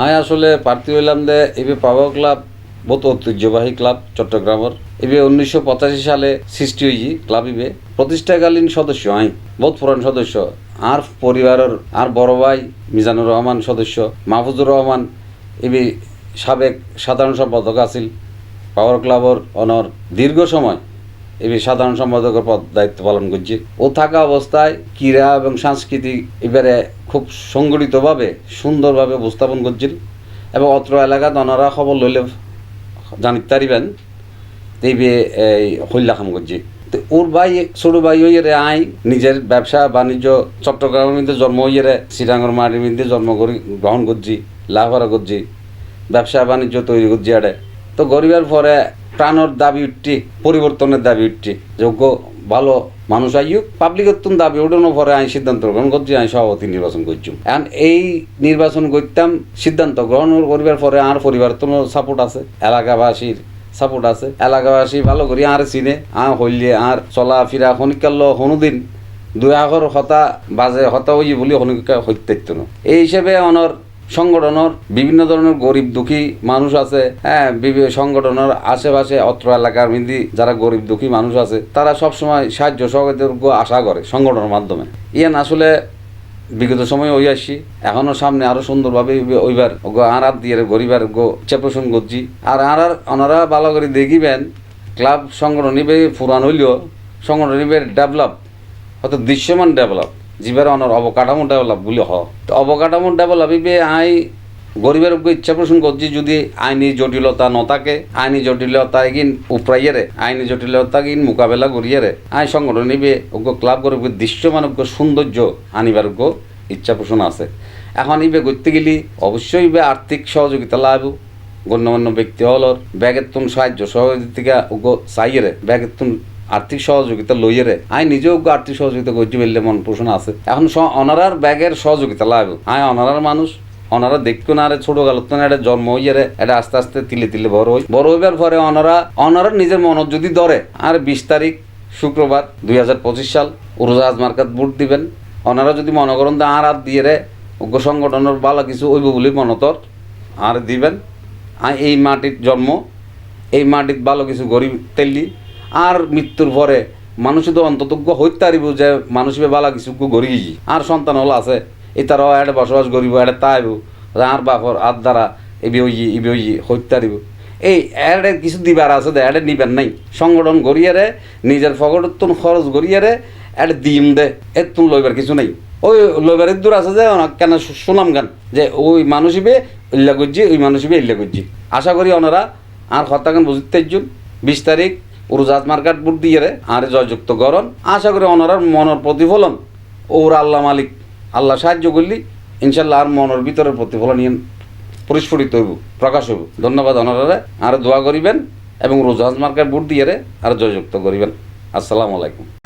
আমি আসলে প্রার্থী হইলাম যে এবে পাওয়া ক্লাব, বহুত ঐতিহ্যবাহী ক্লাব, চট্টগ্রামের। এবে উনিশশো পঁচাশি সালে সৃষ্টি হয়েছি ক্লাব ইবে প্রতিষ্ঠাকালীন সদস্য আই, বহুত পুরান সদস্য। আর পরিবারের, আর বড় ভাই মিজানুর রহমান সদস্য, মাহফুজুর রহমান এবে সাবেক সাধারণ সম্পাদক আছিল। পাওয়ার ক্লাবর অনর দীর্ঘ সময় এবে সাধারণ সম্পাদকের পদ, দায়িত্ব পালন করছে। ও থাকা অবস্থায় ক্রীড়া এবং সাংস্কৃতিক এবারে খুব সংগঠিতভাবে, সুন্দরভাবে উপস্থাপন করছিল এবং অত্র এলাকাত ওনারা খবর লইলে জানিতে পারিবেন এইবে এই হল্লা কাম করছে। তো ওর ভাই, ছোট ভাই হইয়ে আই, নিজের ব্যবসা, বাণিজ্য, চট্টগ্রামের মধ্যে জন্ম হইয়ে শ্রীরাঙ্গর মাটির মধ্যে জন্ম করি, গ্রহণ করছি লাভরা করছি, ব্যবসা, বাণিজ্য তৈরি করছি আরে তো গরিবের পরে প্রাণর দাবি উঠছি পরিবর্তনের দাবি উঠছি যোগ্য, ভালো মানুষ আইয়ুক পাবলিকের তুম দাবি উঠানো পরে আমি সিদ্ধান্ত গ্রহণ। করছি আমি সভাপতি নির্বাচন করছি এখন এই নির্বাচন করতাম সিদ্ধান্ত গ্রহণ করিবার পরে আর পরিবার তো সাপোর্ট আছে। এলাকাবাসীর সাপোর্ট আছে। এলাকাবাসী ভালো করি আর চিনে আর হইলে আর চলা ফিরা শনিকাল হনুদিন। দুই আগর হতা বাজে হতা হই বলি হনিকা হইতাইত না। এই হিসেবে অনর সংগঠনের বিভিন্ন ধরনের গরিব দুঃখী মানুষ আছে। হ্যাঁ বিভিন্ন সংগঠনের আশেপাশে অত্র এলাকার মধ্যে যারা গরিব দুঃখী মানুষ আছে, তারা সবসময় সাহায্য সহযোগিতার আশা করে সংগঠনের মাধ্যমে। ইয়ান আসলে বিগত সময় ওই আসছি এখনও সামনে আরও সুন্দরভাবে ওইবার গো আরাত দিয়ে গরিবার গো চেপোষণ করছি। আর আর ওনারা ভালো করে দেখিবেন, ক্লাব সংগঠন নিবে, পুরান হইলেও সংগঠন নিবে ডেভেলপ, হয়তো দৃশ্যমান ডেভেলপ। জীবের অনর অবকাঠামো ডেভেলপ বলে হ। তো অবকাঠামো ডেভেলপ ইবে আই গরিবের ইচ্ছা পোষণ করছি যদি আইনি জটিলতা নথাকে, আইনি জটিলতা গিন উপরাইয়েরে, আইনি জটিলতা গিন মোকাবেলা করিয়ারে। আই সংগঠন নিবে ওগ্য ক্লাব গরিব দৃশ্যমান সৌন্দর্য আনিবার ইচ্ছা পোষণ আছে। এখন ইবে করতে গেলি অবশ্যই ইবে আর্থিক সহযোগিতা লাভ, গণ্যমান্য ব্যক্তি হলর, ব্যাগের তুন সাহায্য সহযোগিতা চাইয়েরে, ব্যাগের তুন আর্থিক সহযোগিতা লইয়েরে। আই নিজেও আর্থিক সহযোগিতা করছি বললে মন পোষণ আছে। এখন অনারার ব্যাগের সহযোগিতা লাগবে আই অনারার মানুষ, অনারা দেখতো না আরে ছোট গেল তো না এটা জন্ম হইয়ারে, এটা আস্তে আস্তে তিলে তিলে বড় হই। বড় হইবার পরে অনারা অনারা নিজের মনত যদি ধরে, আর বিশ তারিখ শুক্রবার দুই হাজার পঁচিশ সাল উড়োজাহাজ মার্কাত ভোট দিবেন। অনারা যদি মনে করেন যে আর আর দিয়ে রে, উগ্র সংগঠনের ভালো কিছু হইব বলে মনতর, আর দিবেন। আর এই মাটির জন্ম, এই মাটিত ভালো কিছু গরিব তেলি আর মৃত্যুর পরে মানুষ তো অন্ততজ্ঞ হইতে পারিব যে মানুষ ভালো কিছু গড়ি গিয়েছি আর সন্তান হল আছে তারা এটা বসবাস করিব এটা তাইব আর বাপর আর দ্বারা এবি ওই ইবি ওই হইতে পারিব। এই এর কিছু দিবার আছে দে নিবেন নাই। সংগঠন গড়িয়ারে নিজের ফকটতুন খরচ গড়িয়ারে এটা দিম দে এর তুন লইবার কিছু নাই। ওই লইবারের দূর আছে যে কেন শুনাম গান, যে ওই মানুষ ইবে ইল্লা করছি, ওই মানুষ ইবে ইল্লা করছি। আশা করি ওনারা আর হত্যাকান বুঝতে একজন বিশ তারিখ উরুজাত মার্কেট বুট দিয়ে রে, আরে জয়যুক্ত গরণ। আশা করি ওনারার মনের প্রতিফলন। ওর আল্লাহ মালিক, আল্লাহ সাহায্য করলি, ইনশাল্লাহ আর মনের ভিতরের প্রতিফলন ইয়ে পরিস্ফুটিত হইব, প্রকাশ হইব। ধন্যবাদ ওনারা আর দোয়া করিবেন এবং রোজাজ মার্কেট বুট দিয়ে রে, আর জয়যুক্ত করিবেন। আসসালামু আলাইকুম।